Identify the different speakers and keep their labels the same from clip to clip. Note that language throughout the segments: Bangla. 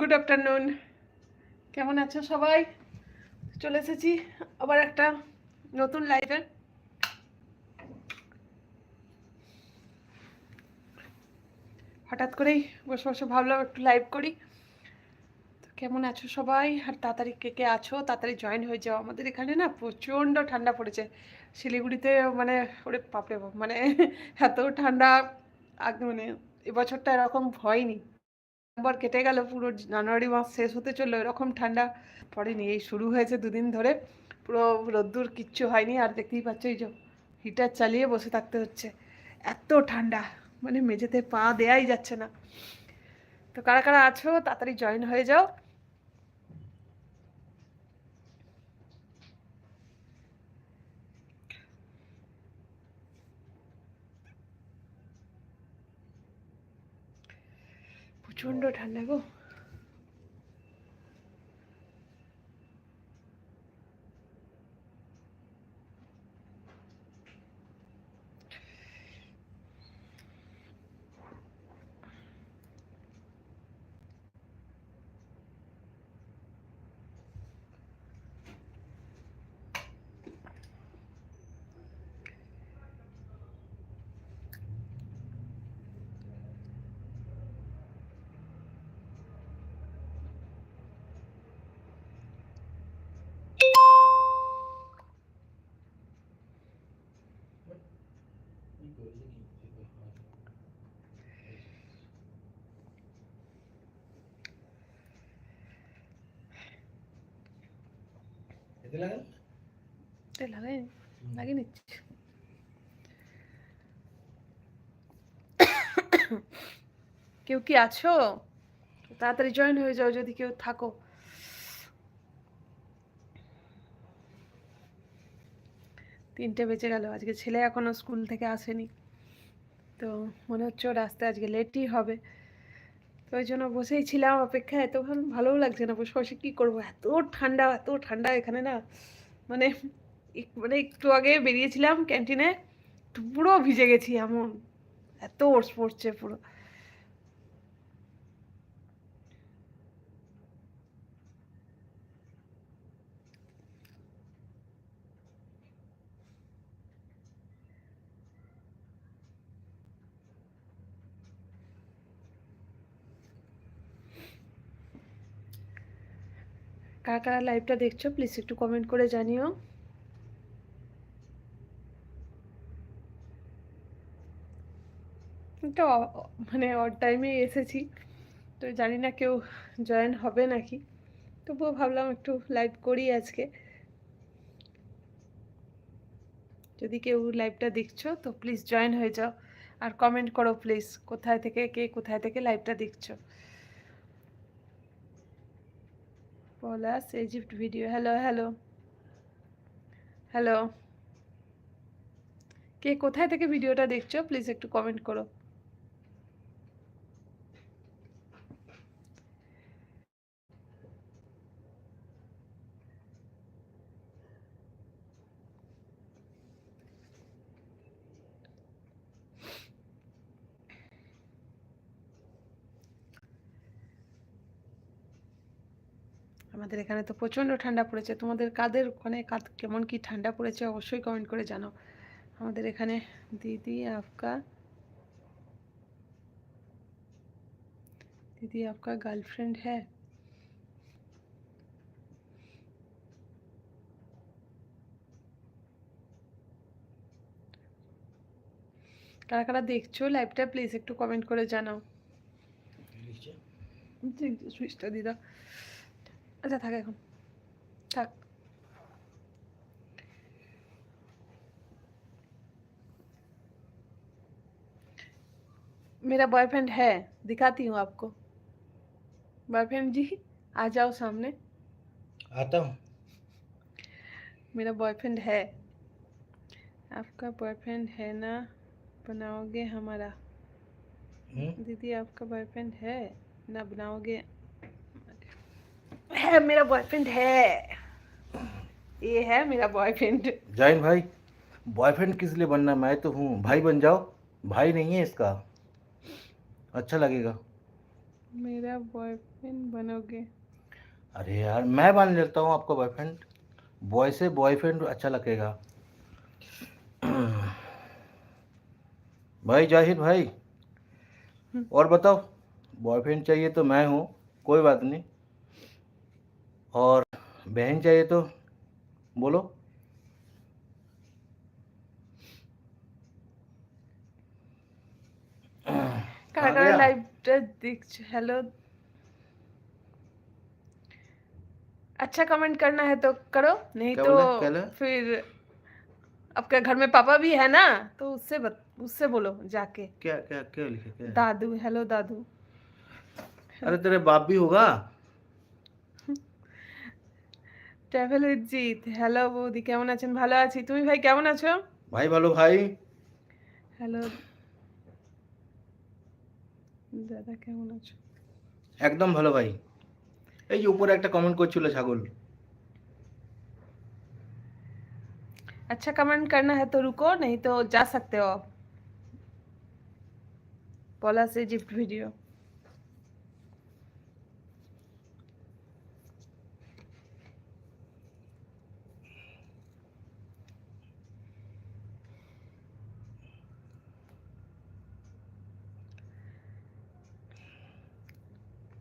Speaker 1: গুড আফটারনুন কেমন আছো সবাই? চলে এসেছি আবার একটা নতুন লাইভে হঠাৎ করেই বসে বসে ভাবলাম একটু লাইভ করি। কেমন আছো সবাই? আর তাড়াতাড়ি কে কে আছো? তাড়াতাড়ি জয়েন হয়ে যাও। আমাদের এখানে না প্রচণ্ড ঠান্ডা পড়েছে। শিলিগুড়িতে মানে ওরে বাপ মানে এত ঠান্ডা, আগে মানে এবছরটা এরকম হয়নি। ডিসেম্বর কেটে গেল, পুরো জানুয়ারি মাস শেষ হতে চলল, এরকম ঠান্ডা পড়েনি, এই শুরু হয়েছে দুদিন ধরে, পুরো রোদ্দুর কিচ্ছু হয়নি, আর দেখতেই পাচ্ছ এই যে হিটার চালিয়ে বসে থাকতে হচ্ছে, এত ঠান্ডা মানে মেঝেতে পা দেয়াই যাচ্ছে না। তো কারা কারা আছো, তাড়াতাড়ি জয়েন হয়ে যাও প্রচণ্ড ঠান্ডা গো কেউ কি আছো? তাড়াতাড়ি জয়েন হয়ে যাও যদি কেউ থাকো। তিনটে বেজে গেল, আজকে ছেলে এখনও স্কুল থেকে আসেনি। তো মনে হচ্ছে ওর আসতে আজকে লেটই হবে। ওই জন্য বসেই ছিলাম অপেক্ষা এত ভালো, ভালোও লাগছে না বসে। বসে কী করব? এত ঠান্ডা এত ঠান্ডা এখানে না। মানে মানে একটু আগে বেরিয়েছিলাম ক্যান্টিনে। পুরো ভিজে গেছি এমন। এত ওর্স পড়ছে পুরো। কারা কারা লাইভটা দেখছ? প্লিজ একটু কমেন্ট করে জানিও। তো মানে অড টাইমে এসেছি। তো জানি না কেউ জয়েন হবে নাকি। তবুও ভাবলাম একটু লাইভ করি আজকে। যদি কেউ লাইভটা দেখছ, তো প্লিজ জয়েন হয়ে যাও। আর কমেন্ট করো প্লিজ কোথায় থেকে, কে কোথায় থেকে লাইভটা দেখছ? Palash Egypt video hello hello hello কে কোথায় থেকে ভিডিওটা দেখছ? প্লিজ একটু কমেন্ট করো। আমাদের এখানে তো প্রচণ্ড ঠান্ডা পড়েছে। তোমাদের কাদের ওখানে কাদ কেমন কি ঠান্ডা পড়েছে অবশ্যই কমেন্ট করে জানাও। আমাদের এখানে দিদি আপকা দিদি আপকা গার্লফ্রেন্ড হ্যাঁ। কারা কারা দেখছ লাইভটা প্লিজ একটু কমেন্ট করে জানাও। সুইচটা দিদা। আচ্ছা থাক এখন থাক मेरा बॉयफ्रेंड है दिखाती हूँ आपको बॉयफ्रेंड जी आ जाओ सामने
Speaker 2: आता हूँ
Speaker 1: मेरा बॉयफ्रेंड है आपका बॉयफ्रेंड है ना बनाओगे हमारा
Speaker 2: हम्म?
Speaker 1: दीदी आपका बॉयफ्रेंड है ना बनाओगे है मेरा बॉयफ्रेंड है। ये है मेरा बॉयफ्रेंड
Speaker 2: जाइन भाई बॉयफ्रेंड किस लिए बनना मैं तो हूँ। भाई बन जाओ। भाई नहीं है इसका। अच्छा लगेगा।
Speaker 1: मेरा बॉयफ्रेंड बनोगे।
Speaker 2: अरे यार मैं बन लेता हूँ आपका बॉयफ्रेंड बॉय से बॉयफ्रेंड अच्छा लगेगा। भाई जाहिद भाई। और बताओ बॉयफ्रेंड चाहिए तो मैं हूँ। कोई बात नहीं। और बहन चाहिए तो बोलो
Speaker 1: কারা
Speaker 2: आ
Speaker 1: কারা
Speaker 2: गया?
Speaker 1: লাইভটা দেখছো हेलो अच्छा कमेंट करना है तो करो नहीं
Speaker 2: क्या
Speaker 1: तो
Speaker 2: बोला? क्या बोला?
Speaker 1: फिर आपके घर में पापा भी है ना तो उससे बत, उससे बोलो जाके
Speaker 2: क्या क्या क्या लिखे क्या है?
Speaker 1: दादू हेलो दादू
Speaker 2: अरे तेरे बाप भी होगा
Speaker 1: ট্রাভেল উইথ জিৎ হ্যালো বৌদি কেমন আছেন ভালো আছি তুমি ভাই কেমন আছো
Speaker 2: भाई ভালো ভাই
Speaker 1: হ্যালো দাদা কেমন আছো
Speaker 2: একদম ভালো ভাই এই যে উপরে একটা কমেন্ট করছিল ছাগল
Speaker 1: अच्छा कमेंट करना है तो रुको नहीं तो जा सकते हो आप बोला से गिफ्ट वीडियो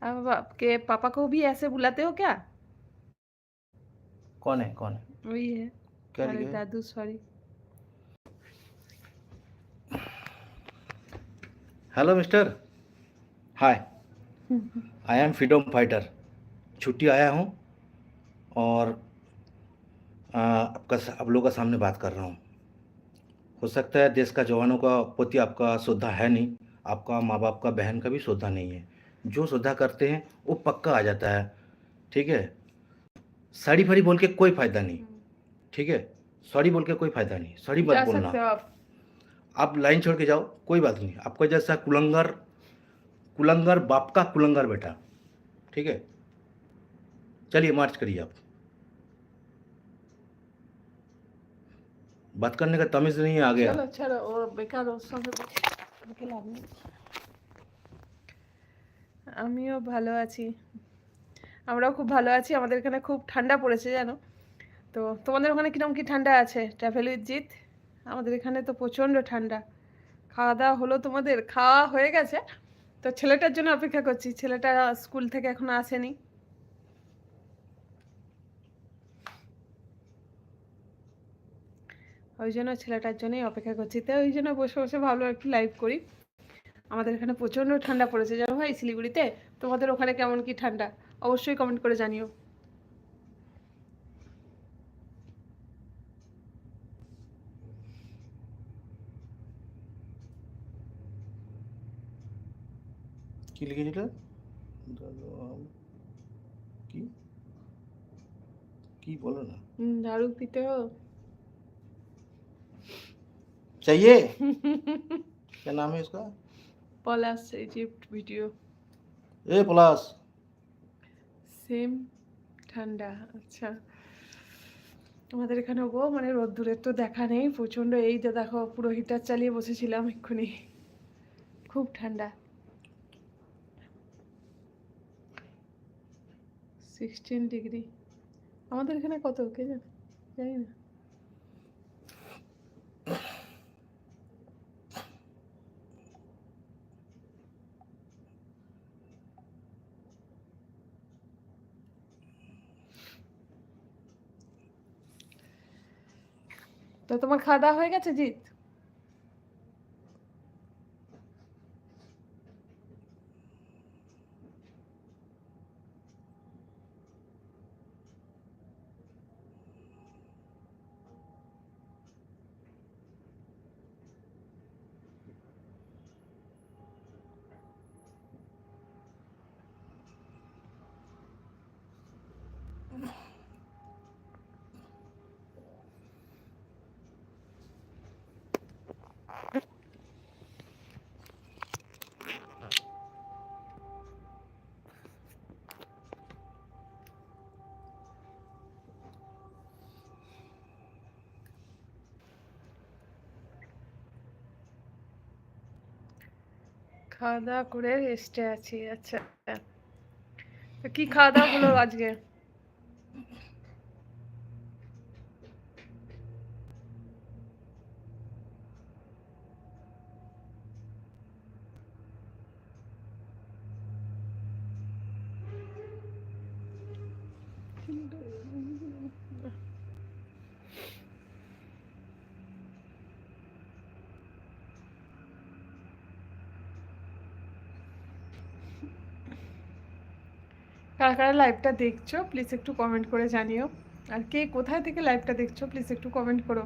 Speaker 1: अब आपके पापा को भी ऐसे बुलाते हो क्या?
Speaker 2: कौन है कौन है?
Speaker 1: वही है।
Speaker 2: क्या
Speaker 1: अरे दादू sorry
Speaker 2: hello mister hi I am freedom fighter छुट्टी आया हूँ और आ, आपका आप लोगों का सामने बात कर रहा हूँ। हो सकता है देश का जवानों का प्रति आपका श्रद्धा है नहीं आपका माँ बाप का बहन का भी श्रद्धा नहीं है। जो श्रद्धा करते हैं वो पक्का आ जाता है। ठीक है? सड़ी फाड़ी बोल के कोई फ़ायदा नहीं। ठीक है? सॉरी बोल के कोई फ़ायदा नहीं। सॉरी मत बोलना।
Speaker 1: आप,
Speaker 2: आप लाइन छोड़ के जाओ कोई बात नहीं। आपका जैसा कुलंगर कुलंगर बाप का कुलंगर बेटा। ठीक है? चलिए मार्च करिए आप। बात करने का तमीज नहीं आ। गया
Speaker 1: चलो चलो और बेकार আমিও ভালো আছি। আমরাও খুব ভালো আছি। আমাদের এখানে খুব ঠান্ডা পড়েছে, জানো? তো তোমাদের ওখানে কীরকম কি ঠান্ডা আছে? Travel with Jeet? আমাদের এখানে তো প্রচণ্ড ঠান্ডা। খাওয়া দাওয়া হলো তোমাদের? খাওয়া হয়ে গেছে। তো ছেলেটার জন্য অপেক্ষা করছি। ছেলেটা স্কুল থেকে এখনও আসেনি। ওই জন্য ছেলেটার জন্যই অপেক্ষা করছি। তো ওই জন্য বসে বসে ভাবলাম একটু লাইভ করি। আমাদের এখানে প্রচণ্ড ঠান্ডা পড়েছে জানো ভাই শিলিগুড়িতে তোমাদের ওখানে কেমন কি ঠান্ডা অবশ্যই কমেন্ট করে জানিও
Speaker 2: কি লিখেছিল কি কি বলো না
Speaker 1: হুম, দারু পিতে হো
Speaker 2: चाहिए क्या नाम है इसका
Speaker 1: পলাশ ইজিপ্ট ভিডিও
Speaker 2: এ পলাশ
Speaker 1: সেম ঠান্ডা আচ্ছা। আমাদের এখানে গো মানে রোদ্দুরের তো দেখা নেই প্রচণ্ড এই যে দেখো পুরো হিটার চালিয়ে বসেছিলাম এক্ষুনি। খুব ঠান্ডা। সিক্সটিন ডিগ্রি আমাদের এখানে কত? কে জানে? জানি না। তো তোমার খাওয়া দাওয়া হয়ে গেছে জিৎ? খাওয়া দাওয়া করে রেস্টে আছি আচ্ছা। কি খাওয়া দাওয়া হলো আজকে? কারা কারা লাইভটা দেখছ প্লিজ একটু কমেন্ট করে জানিও। আর কে কোথায় থেকে লাইভটা দেখছ প্লিজ একটু কমেন্ট করো।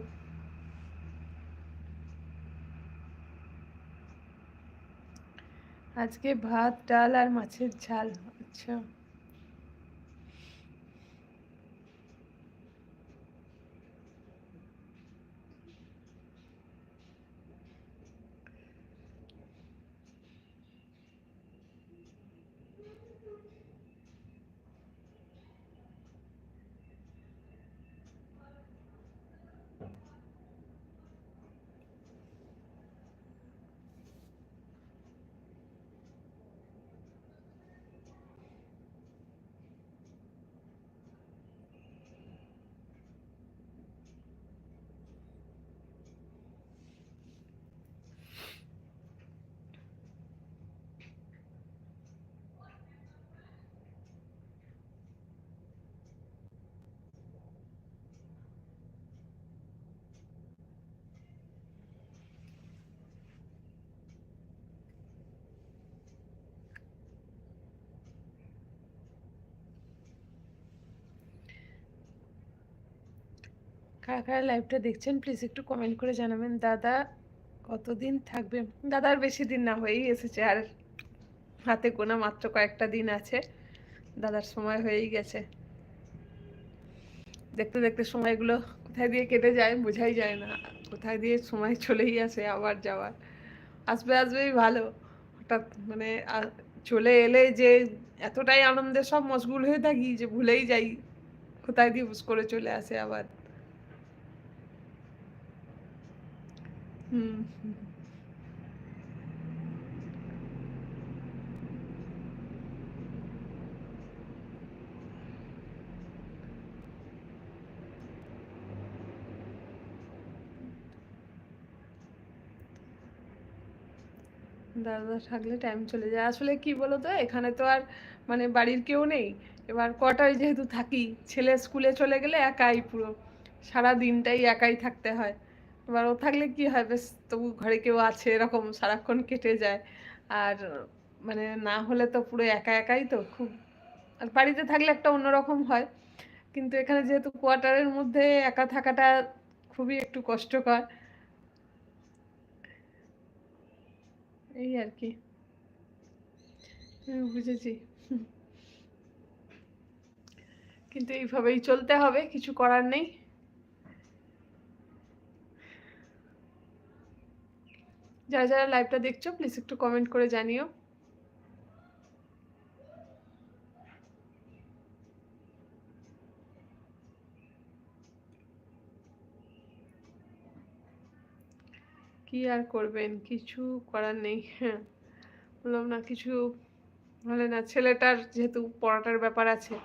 Speaker 1: আজকে ভাত, ডাল আর মাছের ঝাল আচ্ছা। কারা কারা লাইভটা দেখছেন প্লিজ একটু কমেন্ট করে জানাবেন। দাদা কতদিন থাকবে? দাদার বেশি দিন না, হয়েই এসেছে আর হাতে গোনা মাত্র কয়েকটা দিন আছে। দাদার সময় হয়েই গেছে। দেখতে দেখতে সময়গুলো কোথায় দিয়ে কেটে যায় বোঝাই যায় না। কোথায় দিয়ে সময় চলেই আসে আবার যাওয়ার। আসবে, আসবেই ভালো। হঠাৎ মানে চলে এলে যে এতটাই আনন্দে সব মশগুল হয়ে থাকি যে ভুলেই যাই। কোথায় দিয়ে হুস করে চলে আসে আবার। দাদা থাকলে টাইম চলে যায়। আসলে কি বলো তো এখানে তো আর মানে বাড়ির কেউ নেই। এবার কটায় যেহেতু থাকি, ছেলে স্কুলে চলে গেলে একাই পুরো। সারা দিনটাই একাই থাকতে হয়। এবার ও থাকলে কি হয়? বেশ তবু ঘরে কেউ আছে এরকম সারাক্ষণ কেটে যায়। আর মানে না হলে তো পুরো একা একাই তো খুব আর বাড়িতে থাকলে একটা অন্যরকম হয়। কিন্তু এখানে যেহেতু কোয়ার্টারের মধ্যে একা থাকাটা খুবই একটু কষ্টকর। এই আর কি। হুম, বুঝেছি। কিন্তু এইভাবেই চলতে হবে কিছু করার নেই। যারা যারা লাইভটা দেখছ প্লিজ একটু কমেন্ট করে জানিও। কি আর করবেন? কিছু করার নেই। হ্যাঁ বললাম না, কিছু হলে না, ছেলেটার যেহেতু পড়াটার ব্যাপার আছে,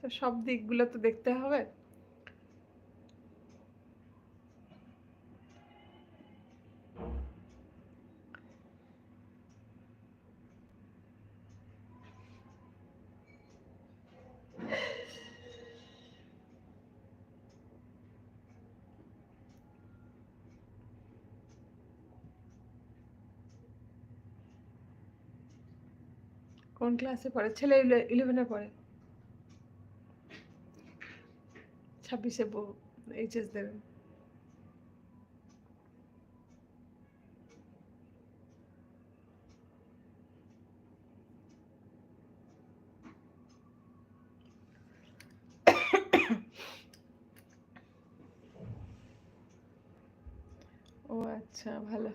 Speaker 1: তো সব দিকগুলো তো দেখতে হবে। কোন ক্লাসে পড়ে? ছেলে ইলেভেনে পড়ে। ছাব্বিশে এইচএস দেবে। ও আচ্ছা ভালো।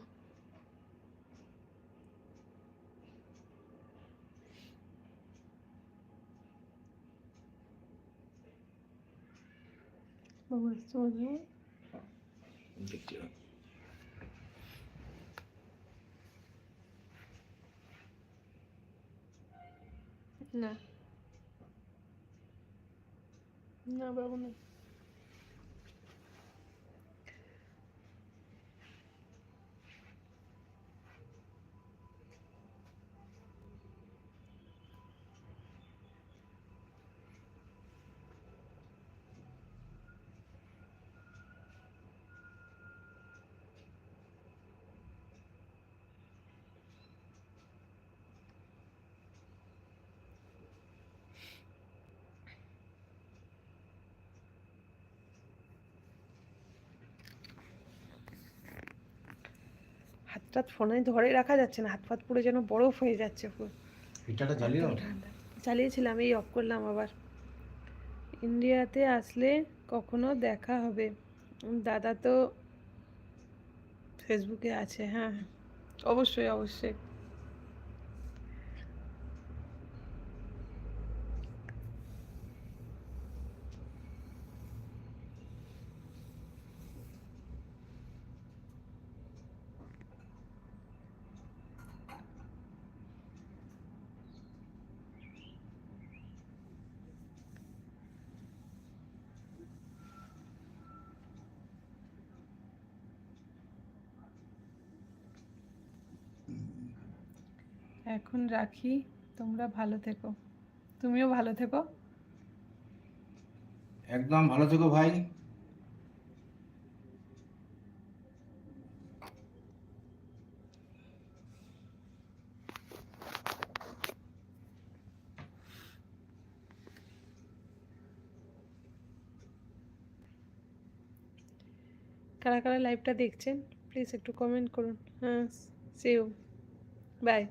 Speaker 2: vurduğunu
Speaker 1: Bekliyorum. Ne? Ne yapalım? হাত ফোনে ধরে রাখা যাচ্ছে না হাত ফাত পুরো যেন বরফ হয়ে যাচ্ছে পুরো।
Speaker 2: হিটারটা
Speaker 1: ঠান্ডা চালিয়েছিলাম এই অফ করলাম আবার। ইন্ডিয়াতে আসলে কখনো দেখা হবে। দাদা তো ফেসবুকে আছে হ্যাঁ হ্যাঁ। অবশ্যই অবশ্যই। এখন রাখি। তোমরা ভালো থেকো। তুমিও ভালো থেকো।
Speaker 2: একদম ভালো থেকো ভাই।
Speaker 1: কারা কারা লাইভটা দেখছেন প্লিজ একটু কমেন্ট করুন। হ্যাঁ সিউ বাই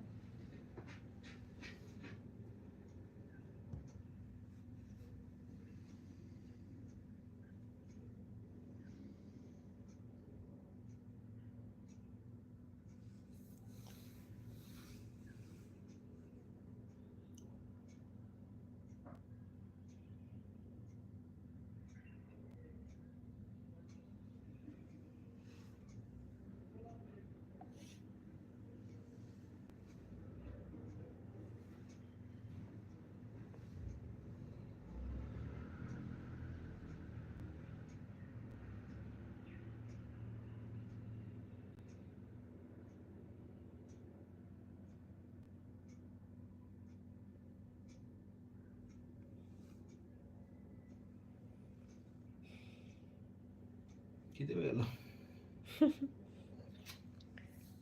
Speaker 2: খিদে পেয়ে গেল।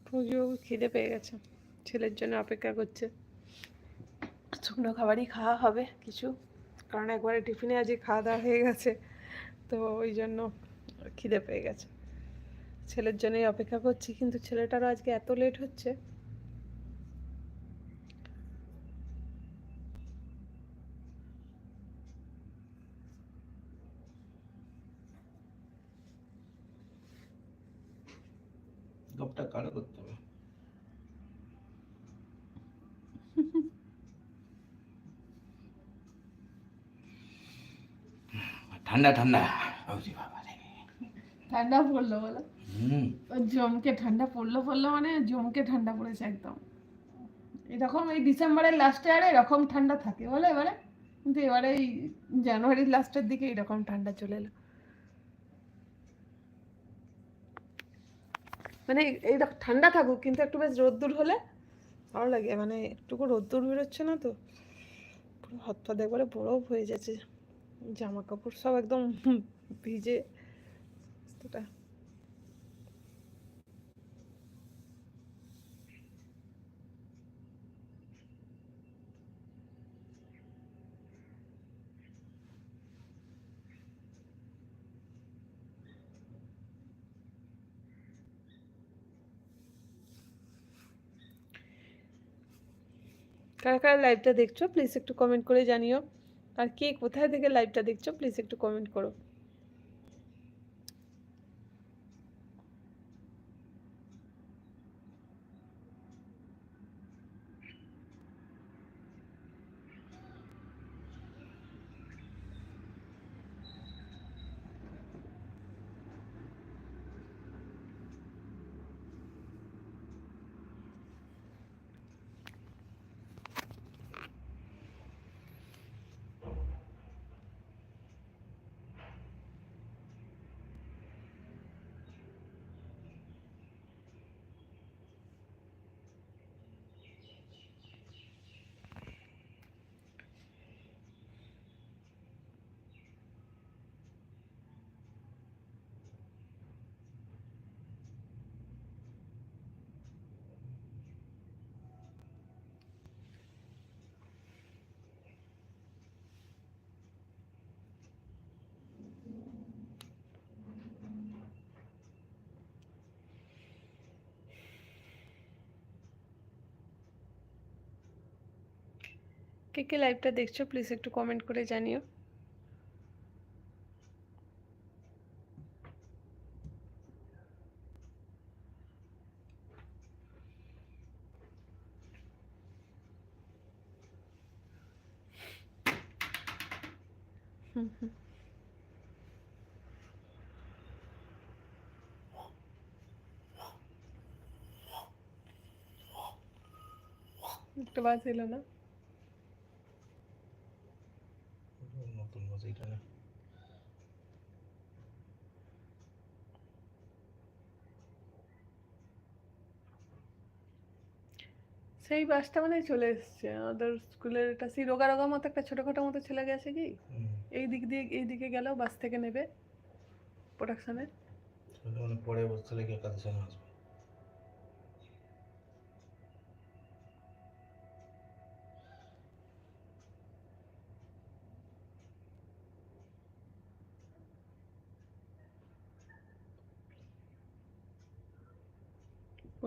Speaker 1: ফৌজিবাবু খিদে পেয়ে গেছে। ছেলের জন্য অপেক্ষা করছে। শুকনো খাবারই খাওয়া হবে কিছু, কারণ একবারে টিফিনে আজকে খাওয়া দাওয়া হয়ে গেছে, তো ওই জন্য খিদে পেয়ে গেছে। ছেলের জন্যই অপেক্ষা করছি, কিন্তু ছেলেটারও আজকে এত লেট হচ্ছে
Speaker 2: গপটা কারও করতে হবে ঠান্ডা ঠান্ডা। বাবুজি বাবা রে।
Speaker 1: ঠান্ডা পড়ল বলো? জমকে ঠান্ডা পড়ল পড়ল মানে জমকে ঠান্ডা পড়েছে একদম। এরকম এই ডিসেম্বরের লাস্টে আরে এরকম ঠান্ডা থাকে বলে এবারে। কিন্তু এবারে এই জানুয়ারির লাস্টের দিকে এরকম ঠান্ডা চলে এলো। মানে এই দেখো ঠান্ডা থাকুক কিন্তু একটু বেশ রোদ্দুর হলে ভালো লাগে মানে একটুকু রোদ্দুর বেরোচ্ছে না তো, পুরো একবারে বরফ হয়ে যাচ্ছে, জামা কাপড় সব একদম ভিজে অবস্থাটা কারা কারা লাইভটা দেখছ প্লিজ একটু কমেন্ট করে জানিও। আর কে কোথায় থেকে লাইভটা দেখছ প্লিজ একটু কমেন্ট করো। কে কে লাইভটা দেখছ প্লিজ একটু কমেন্ট করে জানিও। হুম হুম একটা বাস এলো না?
Speaker 2: নতুন বাস এটা না।
Speaker 1: সেই বাসটা মানে চলে এসছে। আমাদের স্কুলের একটা সেই রোগা রোগা মতো একটা ছোটোখাটো মতো ছেলে গেছে কি? এই দিক দিয়ে এই দিকে গেল বাস থেকে নেবে প্রোডাকশনের
Speaker 2: পরে বসতে লেগে কাদের আসবে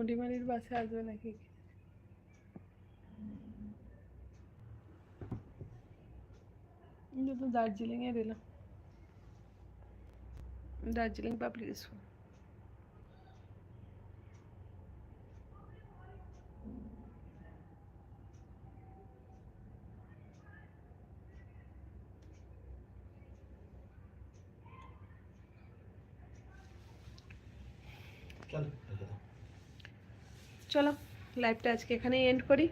Speaker 1: পটিমারির বাসে আসবে নাকি? এটা তো দার্জিলিং এ দিলাম দার্জিলিং পাবলিক স্কুল। চলো লাইভটা আজকে এখানেই এন্ড করি।